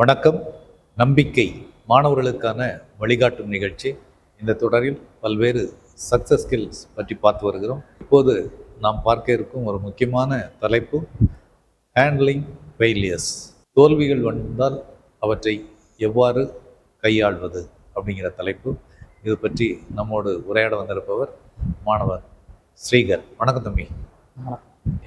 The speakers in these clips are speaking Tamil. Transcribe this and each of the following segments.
வணக்கம். நம்பிக்கை மாணவர்களுக்கான வழிகாட்டும் நிகழ்ச்சி. இந்த தொடரில் பல்வேறு சக்சஸ் ஸ்கில்ஸ் பற்றி பார்த்து வருகிறோம். இப்போது நாம் பார்க்க இருக்கும் ஒரு முக்கியமான தலைப்பு ஹேண்ட்லிங் ஃபெயிலியர்ஸ் தோல்விகள் வந்தால் அவற்றை எவ்வாறு கையாள்வது அப்படிங்கிற தலைப்பு. இது பற்றி நம்மோடு உரையாட வந்திருப்பவர் மாணவர் ஸ்ரீகர். வணக்கம் தம்பி.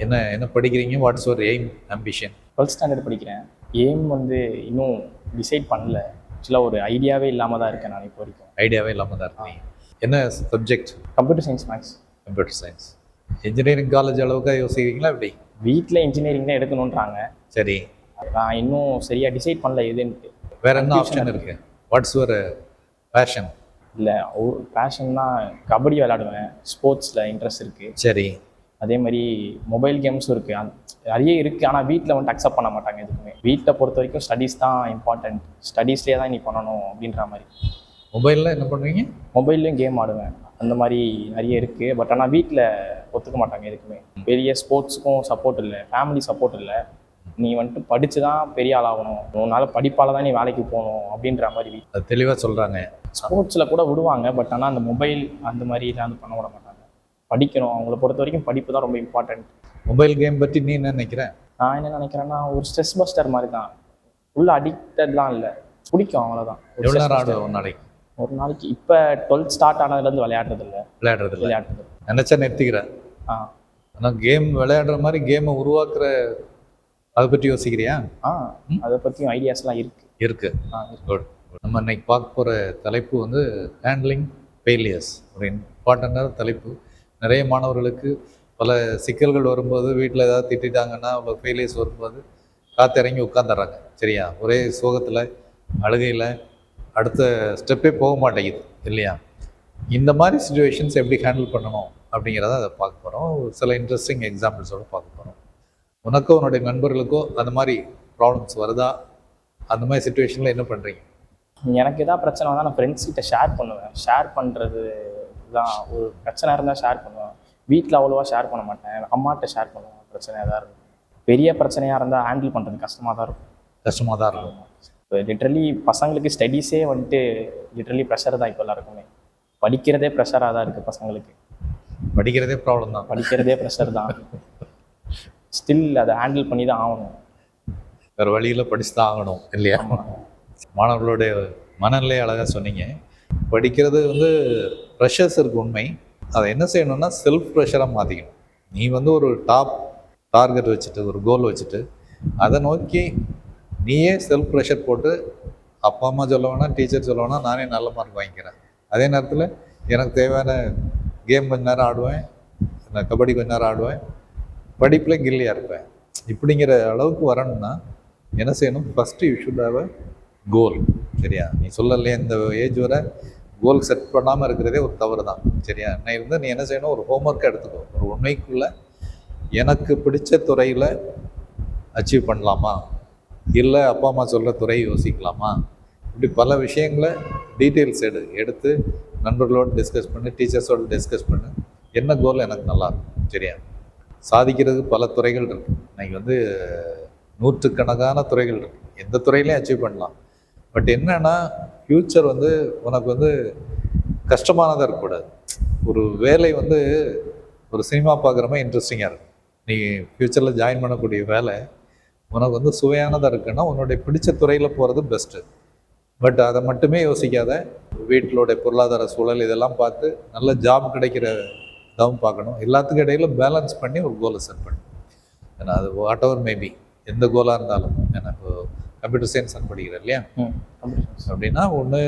என்ன என்ன படிக்கிறீங்க? வாட்ஸ் ஒரு எய்ம் அம்பிஷன் டுவெல்த் ஸ்டாண்டர்ட் படிக்கிறேன். எய்ம் வந்து இன்னும் டிசைட் பண்ணல. ஆக்சுவலாக ஒரு ஐடியாவே இல்லாமல் தான் இருக்கேன் நான் இப்போ வரைக்கும். ஐடியாவே இல்லாமல் தான் இருக்கீங்க. என்ன subject computer science maths computer science engineering college அளவுக்கு யோசிக்கிறீங்களா எப்படி? வீட்டில் இன்ஜினியரிங் தான் எடுக்கணுன்றாங்க சரி. நான் இன்னும் சரியாக டிசைட் பண்ணல எதுன்ட்டு. வேற என்ன ஆப்ஷன் இருக்கு? வாட்ஸ் யுவர் பேஷன் இல்லை பேஷன்னா கபடி விளையாடுவேன். ஸ்போர்ட்ஸில் இன்ட்ரெஸ்ட் இருக்குது சரி. அதே மாதிரி மொபைல் கேம்ஸும் இருக்குது நிறைய இருக்குது ஆனால் வீட்டில் வந்துட்டு அக்செப்ட் பண்ண மாட்டாங்க எதுக்குமே. வீட்டில் பொறுத்த வரைக்கும் ஸ்டடீஸ் தான் இம்பார்ட்டன்ட் ஸ்டடீஸ்லேயே தான் நீ பண்ணணும் அப்படின்ற மாதிரி. மொபைலில் என்ன பண்ணுவீங்க? மொபைல்லையும் கேம் ஆடுவேன். அந்த மாதிரி நிறைய இருக்குது பட் ஆனால் வீட்டில் ஒத்துக்க மாட்டாங்க எதுக்குமே. பெரிய ஸ்போர்ட்ஸுக்கும் சப்போர்ட் இல்லை. ஃபேமிலி சப்போர்ட் இல்லை. நீ வந்துட்டு படித்து தான் பெரிய ஆள் ஆகணும் உன்னால் படிப்பால் தான் நீ வேலைக்கு போகணும் அப்படின்ற மாதிரி தெளிவாக சொல்கிறாங்க ஸ்போர்ட்ஸில் கூட விடுவாங்க. பட் ஆனால் அந்த மொபைல் அந்த மாதிரிலாம் வந்து பண்ண விட மாட்டாங்க. படிக்கணும். அவங்கள பொறுத்த வரைக்கும் படிப்பு தான் ரொம்ப இம்பார்ட்டன்ட் மொபைல் கேம் பற்றி நீ என்ன நினைக்கிற? நான் என்ன நினைக்கிறேன்னா ஒரு ஸ்ட்ரெஸ் பஸ்டர் மாதிரி தான் உள்ள அடிக்டட்லாம் இல்லை. பிடிக்கும் அவ்வளோதான் எவ்வளோ நேரம். ஆடுவோம் ஒரு நாளைக்கு? ஒரு நாளைக்கு. இப்போ டுவெல்த் ஸ்டார்ட் ஆனதுலேருந்து விளையாடுறது இல்லை. விளையாடுறது இல்லை. விளையாடுறது நினச்சா நிறுத்திக்கிற. ஆ. ஆனால் கேம் விளையாடுற மாதிரி கேமை உருவாக்குற அதை பற்றி யோசிக்கிறியா? ஆ. அதை பற்றியும் ஐடியாஸ்லாம் இருக்கு. இருக்கு. ஆ இருக்கு. குட் நம்ம இன்னைக்கு பார்க்க போகிற தலைப்பு வந்து ஹேண்ட்லிங் ஃபெயிலியர்ஸ் ஒரு இம்பார்ட்டண்டான தலைப்பு. நிறைய மாணவர்களுக்கு பல சிக்கல்கள் வரும்போது வீட்டில் ஏதாவது திட்டிட்டாங்கன்னா அவங்க ஃபெயிலியர்ஸ் வரும்போது காத்திறங்கி உட்காந்துடுறாங்க சரியா? ஒரே சோகத்தில் அழுகையில் அடுத்த ஸ்டெப்பே போக மாட்டேங்குது இல்லையா? இந்த மாதிரி சுச்சுவேஷன்ஸ் எப்படி ஹேண்டில் பண்ணணும் அப்படிங்கிறத அதை பார்க்க போகிறோம் சில இன்ட்ரெஸ்டிங் எக்ஸாம்பிள்ஸோடு பார்க்க போகிறோம் உனக்கோ உன்னுடைய நண்பர்களுக்கோ அந்த மாதிரி ப்ராப்ளம்ஸ் வருதா? அந்த மாதிரி சுச்சுவேஷனில் என்ன பண்ணுறீங்க எனக்கு எதாவது பிரச்சனை வந்தால் நான் ஃப்ரெண்ட்ஸ் கிட்ட ஷேர் பண்ணுவேன். ஷேர் பண்ணுறது தான் ஒரு பிரச்சனை இருந்தால் ஷேர் பண்ணுவேன். வீட்டில் அவ்வளோவா ஷேர் பண்ண மாட்டேன். அம்மாட்ட ஷேர் பண்ணுவேன். பிரச்சனை எதாவது இருக்கும். பெரிய பிரச்சனையாக இருந்தால் ஹேண்டில் பண்ணுறது கஷ்டமாக தான் இருக்கும். கஷ்டமாக தான் இருக்கும். லிட்ரலி பசங்களுக்கு ஸ்டடீஸே வந்துட்டு லிட்ரலி ப்ரெஷர் தான் இப்போ எல்லாருக்குமே. படிக்கிறதே ப்ரெஷராக தான் இருக்குது பசங்களுக்கு. படிக்கிறதே ப்ராப்ளம் தான். படிக்கிறதே ப்ரெஷர் தான். ஸ்டில் அதை ஹேண்டில் பண்ணி தான் ஆகணும். வேறு வழியில் படிச்சு தான் ஆகணும் இல்லையா? மாணவர்களுடைய மனநிலை அழகாக சொன்னீங்க. படிக்கிறது வந்து ப்ரெஷர்ஸ் இருக்கு உண்மை. அதை என்ன செய்யணும்னா செல்ஃப் ப்ரெஷராக மாற்றிக்கணும் நீ வந்து ஒரு டாப் டார்கெட் வச்சுட்டு ஒரு கோல் வச்சுட்டு அதை நோக்கி நீயே செல்ஃப் ப்ரெஷர் போட்டு அப்பா அம்மா சொல்ல வேணாம் டீச்சர் சொல்ல வேணாம் நானே நல்ல மார்க் வாங்கிக்கிறேன். அதே நேரத்தில் எனக்கு தேவையான கேம் கொஞ்ச நேரம் ஆடுவேன். நான் கபடி கொஞ்ச நேரம் ஆடுவேன். படிப்பில் கில்லியாக இருப்பேன். இப்படிங்கிற அளவுக்கு வரணும்னா என்ன செய்யணும்? First you should have a goal சரியா? நீ சொல்லலையே இந்த ஏஜ் வரை கோல் செட் பண்ணாமல் இருக்கிறதே ஒரு தவறு தான் சரியா? நான் இருந்து நீ என்ன செய்யணும்? ஒரு ஹோம்ஒர்க்கை எடுத்துக்கோ. ஒரு உண்மைக்குள்ள எனக்கு பிடிச்ச துறையில் அச்சீவ் பண்ணலாமா? இல்லை அப்பா அம்மா சொல்கிற துறை யோசிக்கலாமா? இப்படி பல விஷயங்களை டீட்டெயில்ஸ் எடு எடுத்து நண்பர்களோடு டிஸ்கஸ் பண்ணு டீச்சர்ஸோடு டிஸ்கஸ் பண்ணு. என்ன கோல் எனக்கு நல்லாயிருக்கும் சரியா? சாதிக்கிறது பல துறைகள் இருக்குது இன்றைக்கி வந்து நூற்றுக்கணக்கான துறைகள் இருக்குது எந்த துறையிலையும் அச்சீவ் பண்ணலாம். பட் என்னன்னா ஃப்யூச்சர் வந்து உனக்கு வந்து கஷ்டமானதாக இருக்கக்கூடாது. ஒரு வேலை வந்து ஒரு சினிமா பார்க்குற மாதிரி இன்ட்ரெஸ்டிங்காக இருக்கும். நீ ஃப்யூச்சரில் ஜாயின் பண்ணக்கூடிய வேலை உனக்கு வந்து சுவையானதாக இருக்குன்னா உன்னுடைய பிடிச்ச துறையில் போகிறது பெஸ்ட்டு பட் அதை மட்டுமே யோசிக்காத. வீட்டிலோடைய பொருளாதார சூழல் இதெல்லாம் பார்த்து நல்ல ஜாப் கிடைக்கிற இதாகவும் பார்க்கணும். எல்லாத்துக்கும் இடையில பேலன்ஸ் பண்ணி ஒரு கோலை செட் பண்ணணும் ஏன்னா அது வாட் எவர் மேபி எந்த கோலாக இருந்தாலும். ஏன்னா இப்போ கம்ப்யூட்டர் சயின்ஸ் படிக்கிறேன் இல்லையா? அப்படின்னா ஒன்று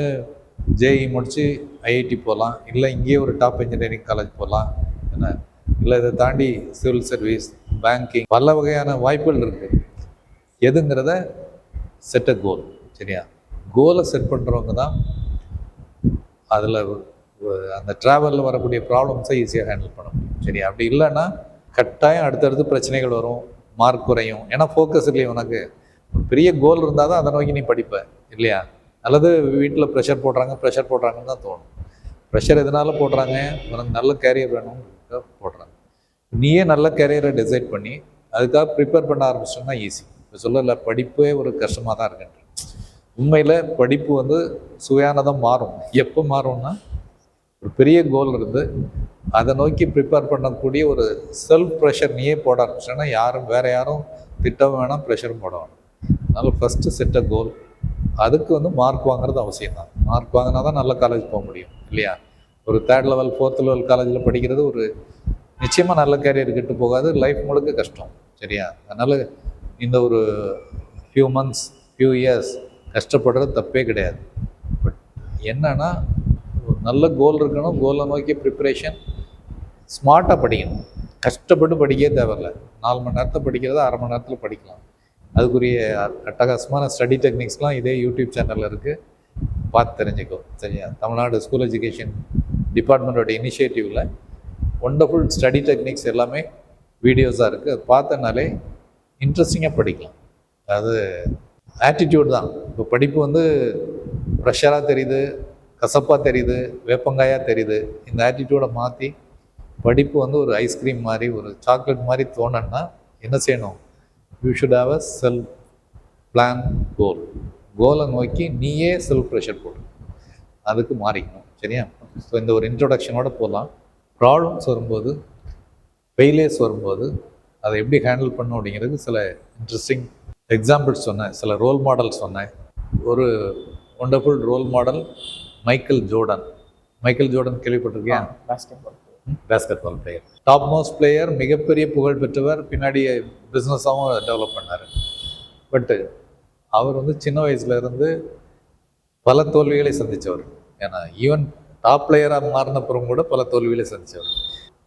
ஜேஇ முடித்து ஐஐடி போகலாம் இல்லை இங்கேயே ஒரு டாப் இன்ஜினியரிங் காலேஜ் போகலாம் என்ன? இல்லை இதை தாண்டி சிவில் சர்வீஸ் பேங்கிங் பல வகையான வாய்ப்புகள் இருக்குது எதுங்கிறத செட் அ கோல் சரியா? கோலை செட் பண்ணுறவங்க தான் அதில் அந்த ட்ராவலில் வரக்கூடிய ப்ராப்ளம்ஸை ஈஸியாக ஹேண்டில் பண்ண முடியும் சரி அப்படி இல்லைன்னா கட்டாயம் அடுத்தடுத்து பிரச்சனைகள் வரும் மார்க் குறையும். ஏன்னா ஃபோக்கஸ் இல்லையா உனக்கு. ஒரு பெரிய கோல் இருந்தால் தான் அதை நோக்கி நீ படிப்ப இல்லையா? அல்லது வீட்டில் ப்ரெஷர் போடுறாங்க ப்ரெஷர் போடுறாங்கன்னு தான் தோணும். ப்ரெஷர் எதனால போடுறாங்க? உனக்கு நல்ல கேரியர் வேணும் போடுறாங்க. நீயே நல்ல கேரியரை டிசைட் பண்ணி அதுக்காக ப்ரிப்பேர் பண்ண ஆரம்பிச்சோம்னா ஈஸி இப்போ சொல்லல படிப்பே ஒரு கஷ்டமாக தான் இருக்குன்ற உண்மையில் படிப்பு வந்து சுயானதம் மாறும். எப்போ மாறும்னா ஒரு பெரிய கோல் இருந்து அதை நோக்கி ப்ரிப்பேர் பண்ணக்கூடிய ஒரு செல்ஃப் ப்ரெஷர் நீயே போட ஆரம்பிச்சோன்னா யாரும் வேறு யாரும் திட்டம் வேணாம் ப்ரெஷரும் போட வேணாம். அதனால் ஃபஸ்ட்டு செட் அ கோல் அதுக்கு வந்து மார்க் வாங்குறது அவசியம் தான். மார்க் வாங்கினா தான் நல்ல காலேஜ் போக முடியும் இல்லையா? ஒரு தேர்ட் லெவல் ஃபோர்த் லெவல் காலேஜில் படிக்கிறது ஒரு நிச்சயமாக நல்ல கேரியர் கிட்டு போகாது லைஃப் முழுக்க கஷ்டம் சரியா? அதனால் இந்த ஒரு ஃபியூ மந்த்ஸ் ஃபியூ இயர்ஸ் கஷ்டப்படுறது தப்பே கிடையாது. பட் என்னன்னா ஒரு நல்ல கோல் இருக்கணும் கோலை நோக்கி ப்ரிப்பரேஷன் ஸ்மார்ட்டாக படிக்கணும். கஷ்டப்பட்டு படிக்கவே தேவையில்ல. நாலு மணி நேரத்தை படிக்கிறத அரை மணி நேரத்தில் படிக்கலாம். அதுக்குரிய அட்டகாசமான ஸ்டடி டெக்னிக்ஸ்லாம் இதே யூடியூப் சேனலில் இருக்குது பார்த்து தெரிஞ்சுக்கோ சரியா? தமிழ்நாடு ஸ்கூல் எஜுகேஷன் டிபார்ட்மெண்ட்டோட இனிஷியேட்டிவில் ஒண்டர்ஃபுல் ஸ்டடி டெக்னிக்ஸ் எல்லாமே வீடியோஸாக இருக்குது அது பார்த்தனாலே இன்ட்ரெஸ்டிங்காக படிக்கலாம். அது ஆட்டிடியூட் தான். இப்போ படிப்பு வந்து ப்ரெஷராக தெரியுது கசப்பாக தெரியுது வேப்பங்காயாக தெரியுது. இந்த ஆட்டிடியூடை மாற்றி படிப்பு வந்து ஒரு ஐஸ்கிரீம் மாதிரி ஒரு சாக்லேட் மாதிரி தோணுன்னா என்ன செய்யணும்? You should have a self plan goal கோலை நோக்கி நீயே செல்ஃப் ப்ரெஷர் போடு. அதுக்கு மாறிக்கணும். சரியா? ஸோ இந்த ஒரு இன்ட்ரொடக்ஷனோட போகலாம் ப்ராப்ளம்ஸ் வரும்போது ஃபெயிலியர்ஸ் வரும்போது அதை எப்படி ஹேண்டில் பண்ணும் அப்படிங்கிறது சில இன்ட்ரெஸ்டிங் எக்ஸாம்பிள்ஸ் சொன்னேன். சில ரோல் மாடல் சொன்னேன். ஒரு wonderful role model Michael Jordan Michael Jordan கேள்விப்பட்டிருக்கியா? Basketball basketball player top most player மிகப்பெரிய புகழ் பெற்றவர் பின்னாடி பிஸ்னஸாகவும் டெவலப் பண்ணார். பட்டு அவர் வந்து சின்ன வயசுலேருந்து பல தோல்விகளை சந்தித்தவர் ஏன்னா ஈவன் டாப் பிளேயராக மாறினப்புறம் கூட பல தோல்விகளை சந்தித்தவர்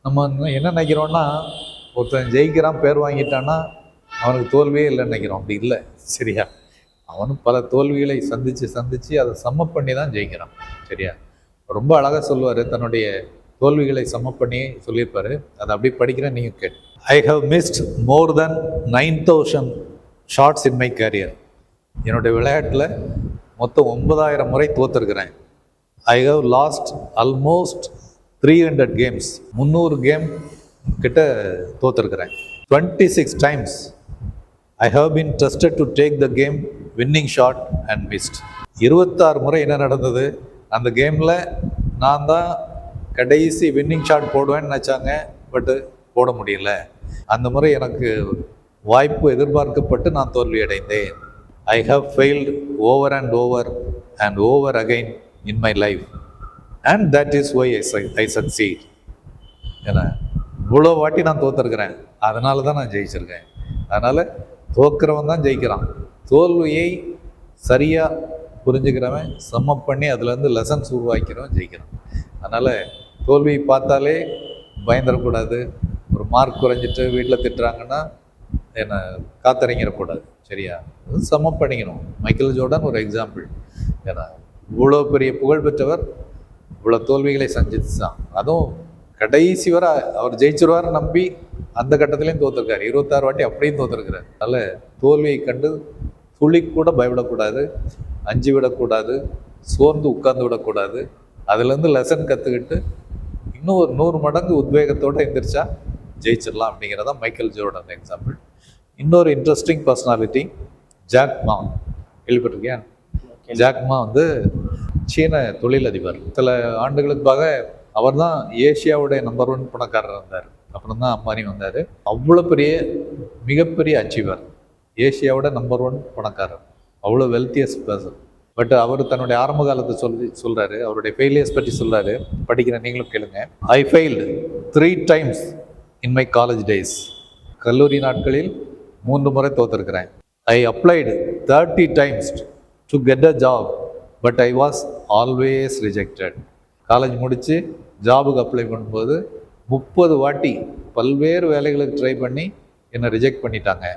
நம்ம இன்னும் என்ன நினைக்கிறோன்னா ஒருத்தன் ஜெயிக்கிறான் பேர் வாங்கிட்டான்னா அவனுக்கு தோல்வியே இல்லைன்னு நினைக்கிறோம். அப்படி இல்லை சரியா? அவனும் பல தோல்விகளை சந்தித்து சந்தித்து அதை சம்ம பண்ணி தான் ஜெயிக்கிறான் சரியா? ரொம்ப அழகாக சொல்லுவார் தன்னுடைய தோல்விகளை சம பண்ணி சொல்லியிருப்பார். அதை அப்படியே படிக்கிறேன் நீங்கள் கேட்டு I have missed more than nine thousand shots in my career என்னுடைய விளையாட்டில் மொத்தம் ஒன்பதாயிரம் முறை தோத்துருக்கிறேன். I have lost almost three hundred games முந்நூறு கேம் கிட்ட தோத்துருக்கிறேன். Twenty six times I have been trusted to take the game winning shot and missed இருபத்தாறு முறை என்ன நடந்தது? அந்த கேமில் நான் தான் கடைசி வின்னிங் ஷாட் போடுவேன்னு நினச்சாங்க பட்டு போட முடியல. அந்த முறை எனக்கு வாய்ப்பு எதிர்பார்க்கப்பட்டு நான் தோல்வி அடைந்தேன் I have failed over and over and over again in my life and that is why I I succeed ஏன்னா இவ்வளோ வாட்டி நான் தோத்துருக்கிறேன். அதனால தான் நான் ஜெயிச்சிருக்கேன். அதனால் தோக்குறவன் தான் ஜெயிக்கிறான். தோல்வியை சரியாக புரிஞ்சுக்கிறவன் சம்மப் பண்ணி அதுலேருந்து லெசன்ஸ் உருவாக்கிறவன் ஜெயிக்கிறான். அதனால் தோல்வியை பார்த்தாலே பயந்துடக்கூடாது ஒரு மார்க் குறைஞ்சிட்டு வீட்டில் திட்டுறாங்கன்னா என்னை காத்தறிங்கிடக்கூடாது சரியா? சம சமம் பண்ணிக்கணும். மைக்கேல் ஜோர்டன் ஒரு எக்ஸாம்பிள் ஏன்னா இவ்வளோ பெரிய புகழ் பெற்றவர் இவ்வளோ தோல்விகளை சந்தித்து தான் அதுவும் கடைசி வர அவர் ஜெயிச்சிருவார் நம்பி அந்த கட்டத்துலேயும் தோற்றுருக்காரு இருபத்தாறு வாட்டி அப்படியும் தோத்துருக்கிறார். அதனால் தோல்வியை கண்டு துளி கூட பயப்படக்கூடாது. அஞ்சு விடக்கூடாது. சோர்ந்து உட்கார்ந்து விடக்கூடாது. அதுலேருந்து லெசன் கற்றுக்கிட்டு இன்னும் ஒரு நூறு மடங்கு உத்வேகத்தோடு எந்திரிச்சா ஜெயிச்சிடலாம் அப்படிங்கிறதான் மைக்கேல் ஜோர்டன் எக்ஸாம்பிள் இன்னொரு இன்ட்ரெஸ்டிங் பர்சனாலிட்டி ஜாக் மா. கேள்விப்பட்டிருக்கியா? ஜாக்மா வந்து சீன தொழிலதிபர். சில ஆண்டுகளுக்காக அவர் தான் ஏசியாவுடைய நம்பர் ஒன் பணக்காரர் இருந்தார். அப்புறம் தான் அம்பானி வந்தார். அவ்வளோ பெரிய மிகப்பெரிய அச்சீவர் ஏசியாவோட நம்பர் ஒன் பணக்காரர். அவ்வளோ வெல்த்தியஸ்ட் பர்சன் பட் அவர் தன்னுடைய ஆரம்ப காலத்தை சொல்லி சொல்கிறாரு அவருடைய ஃபெயிலியர்ஸ் பற்றி சொல்கிறாரு படிக்கிற நீங்களும் கேளுங்க. I failed three times in my college days கல்லூரி நாட்களில் மூன்று முறை தோத்துருக்கிறேன். I applied thirty times to get a job but I was always rejected college முடித்து ஜாபுக்கு அப்ளை பண்ணும்போது முப்பது வாட்டி பல்வேறு வேலைகளுக்கு ட்ரை பண்ணி என்னை ரிஜெக்ட் பண்ணிட்டாங்க.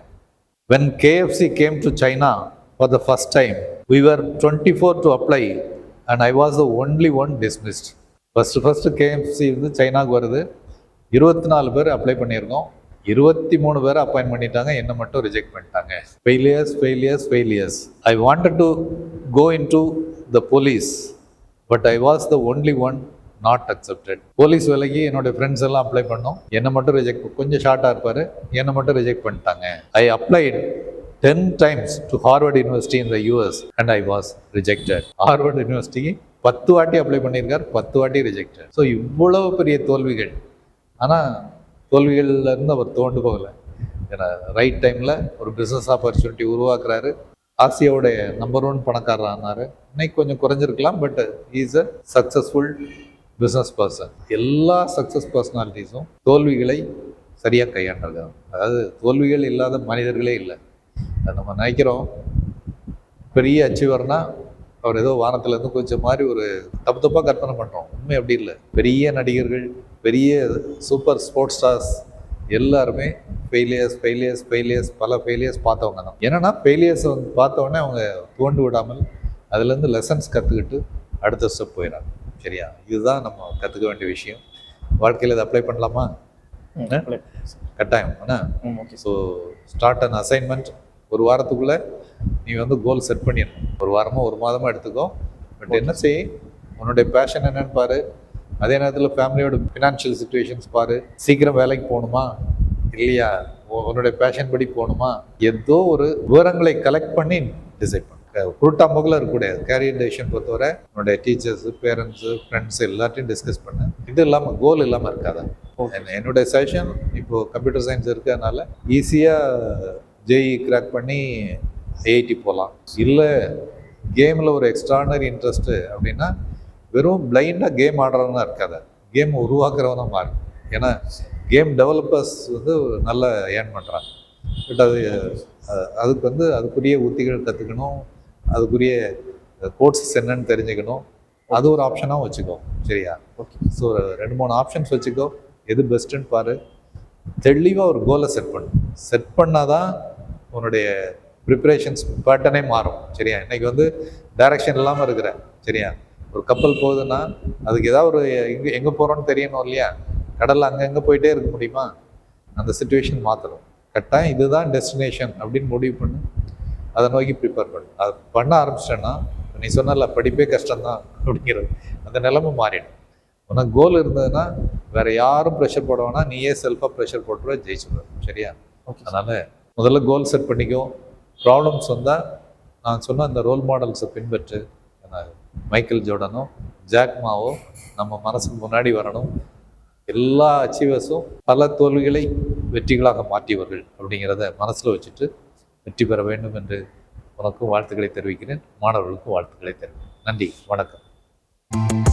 When KFC came to China for the first time, we were 24 to apply and I was the only one dismissed first first KFC வந்து சைனாவுக்கு வருது. இருபத்தி நாலு பேர் அப்ளை பண்ணியிருக்கோம். இருபத்தி மூணு பேர் அப்பாயின் பண்ணிட்டாங்க. என்னை மட்டும் ரிஜெக்ட் பண்ணிட்டாங்க. Failures failures failures I wanted to go in to the police but I was the only one not accepted police வேலைக்கு என்னோட ஃப்ரெண்ட்ஸ் எல்லாம் அப்ளை பண்ணோம். என்னை மட்டும் ரிஜெக்ட் கொஞ்சம் ஷார்ட்டாக இருப்பார். என்னை மட்டும் ரிஜெக்ட் பண்ணிட்டாங்க. I applied ten times to Harvard University in the US and I was rejected Harvard யூனிவர்சிட்டிக்கு பத்து வாட்டி அப்ளை பண்ணியிருக்கார் பத்து வாட்டி ரிஜெக்டட் ஸோ இவ்வளோ பெரிய தோல்விகள். ஆனால் தோல்விகள்லேருந்து அவர் தோண்டு போகலை. ஏன்னா ரைட் டைமில் ஒரு பிஸ்னஸ் ஆப்பர்ச்சுனிட்டி உருவாக்குறாரு. ஆசியாவுடைய நம்பர் ஒன் பணக்காரர் ஆனார். இன்னைக்கு கொஞ்சம் குறைஞ்சிருக்கலாம் but is a successful business person எல்லா சக்ஸஸ் பர்சனாலிட்டிஸும் தோல்விகளை சரியாக கையாண்டிருக்காங்க அதாவது தோல்விகள் இல்லாத மனிதர்களே இல்லை. நம்ம நினைக்கிறோம். பெரிய அச்சீவர்னா அவர் ஏதோ வானத்துல இருந்து கொஞ்சம் மாதிரி ஒரு தப்பு தப்பாக கற்பனை பண்ணுறோம் உண்மை அப்படி இல்லை. பெரிய நடிகர்கள் பெரிய சூப்பர் ஸ்போர்ட்ஸ் ஸ்டார்ஸ் எல்லாருமே ஃபெயிலியர்ஸ் ஃபெயிலியர்ஸ் ஃபெயிலியர்ஸ் பல ஃபெயிலியர்ஸ் பார்த்தவங்க தான். என்னன்னா ஃபெயிலியர்ஸ் வந்து பார்த்த உடனே அவங்க துவண்டு விடாமல் அதுலேருந்து லெசன்ஸ் கற்றுக்கிட்டு அடுத்த ஸ்டெப் போயிடறாங்க சரியா? இதுதான் நம்ம கற்றுக்க வேண்டிய விஷயம். வாழ்க்கையில் இதை அப்ளை பண்ணலாமா. கட்டாயம். ஆனால் ஸோ ஸ்டார்ட் அன் அசைன்மெண்ட் ஒரு வாரத்துக்குள்ளே நீ வந்து கோல் செட் பண்ணிடணும். ஒரு வாரமோ ஒரு மாதமோ எடுத்துக்கோ. பட் என்ன செய்? உன்னுடைய பேஷன் என்னன்னு பாரு. அதே நேரத்தில் ஃபேமிலியோட ஃபினான்ஷியல் சுச்சுவேஷன்ஸ் பாரு. சீக்கிரம் வேலைக்கு போகணுமா? இல்லையா? உன்னுடைய பேஷன் படி போகணுமா? ஏதோ ஒரு விவரங்களை கலெக்ட் பண்ணி டிசைட் பண்ணு. குருட்டா முகல இருக்கக்கூடாது கேரியர் டெசிஷன் பொறுத்தவரை உன்னுடைய டீச்சர்ஸு பேரண்ட்ஸு ஃப்ரெண்ட்ஸ் எல்லாத்தையும் டிஸ்கஸ் பண்ணு. இது இல்லாமல் கோல் இல்லாமல் இருக்காதா? என்ன- என்னுடைய செஷன் இப்போ கம்ப்யூட்டர் சயின்ஸ் இருக்கிறதுனால ஈஸியாக ஜேஇ கிராக் பண்ணி ஐஐடி போகலாம் இல்லை கேமில் ஒரு எக்ஸ்ட்ரானரி இன்ட்ரெஸ்ட்டு அப்படின்னா வெறும் பிளைண்டாக கேம் ஆடுறவனா இருக்காத. கேம் உருவாக்குறவனா மாறு ஏன்னா கேம் டெவலப்பர்ஸ் வந்து நல்ல ஏர்ன் பண்ணுறாங்க பட் அது அதுக்கு வந்து அதுக்குரிய உத்திகள் கற்றுக்கணும் அதுக்குரிய கோர்சஸ் என்னன்னு தெரிஞ்சுக்கணும். அது ஒரு ஆப்ஷனாக வச்சுக்கோ. சரியா? ஓகே ஸோ ரெண்டு மூணு ஆப்ஷன்ஸ் வச்சுக்கோ. எது பெஸ்ட்டுன்னு பாரு. தெளிவாக ஒரு கோலை செட் பண்ணு. செட் பண்ணாதான் உன்னுடைய ப்ரிப்பரேஷன்ஸ் பேட்டர்னே மாறும். சரியா? இன்னைக்கு வந்து டைரக்ஷன் இல்லாமல் இருக்கிற சரியா? ஒரு கப்பல் போகுதுன்னா அதுக்கு ஏதாவது ஒரு எங்கே எங்கே போகிறோன்னு தெரியணும் இல்லையா? கடலில் அங்கங்கே போயிட்டே இருக்க முடியுமா? அந்த சுச்சுவேஷன் மாற்றணும் கட்டாயம் இதுதான் டெஸ்டினேஷன் அப்படின்னு முடிவு பண்ணு. அதை நோக்கி ப்ரிப்பேர் பண்ணு. அது பண்ண ஆரம்பிச்சிட்டேன்னா நீ சொன்னல படிப்பே கஷ்டம்தான் அப்படிங்கிறது. அந்த நிலைமை மாறிடும். உனக்கு கோல் இருந்ததுன்னா வேற யாரும் ப்ரெஷர் போட வேணாம் நீயே செல்ஃபாக ப்ரெஷர் போட்டுருவ ஜெயிச்சுடுவ சரியா? ஓகே அதனால முதல்ல கோல் செட் பண்ணிக்கும் ப்ராப்ளம்ஸ் வந்தால் நான் சொன்ன அந்த ரோல் மாடல்ஸை பின்பற்று. மைக்கேல் ஜோர்டனோ ஜாக்மாவோ நம்ம மனசுக்கு முன்னாடி வரணும். எல்லா அச்சீவர்ஸும் பல தோல்விகளை வெற்றிகளாக மாற்றியவர்கள் அப்படிங்கிறத மனசில் வச்சுட்டு வெற்றி பெற வேண்டும் என்று உனக்கும் வாழ்த்துக்களை தெரிவிக்கிறேன். மாணவர்களுக்கும் வாழ்த்துக்களை தெரிவிக்கிறேன். நன்றி. வணக்கம்.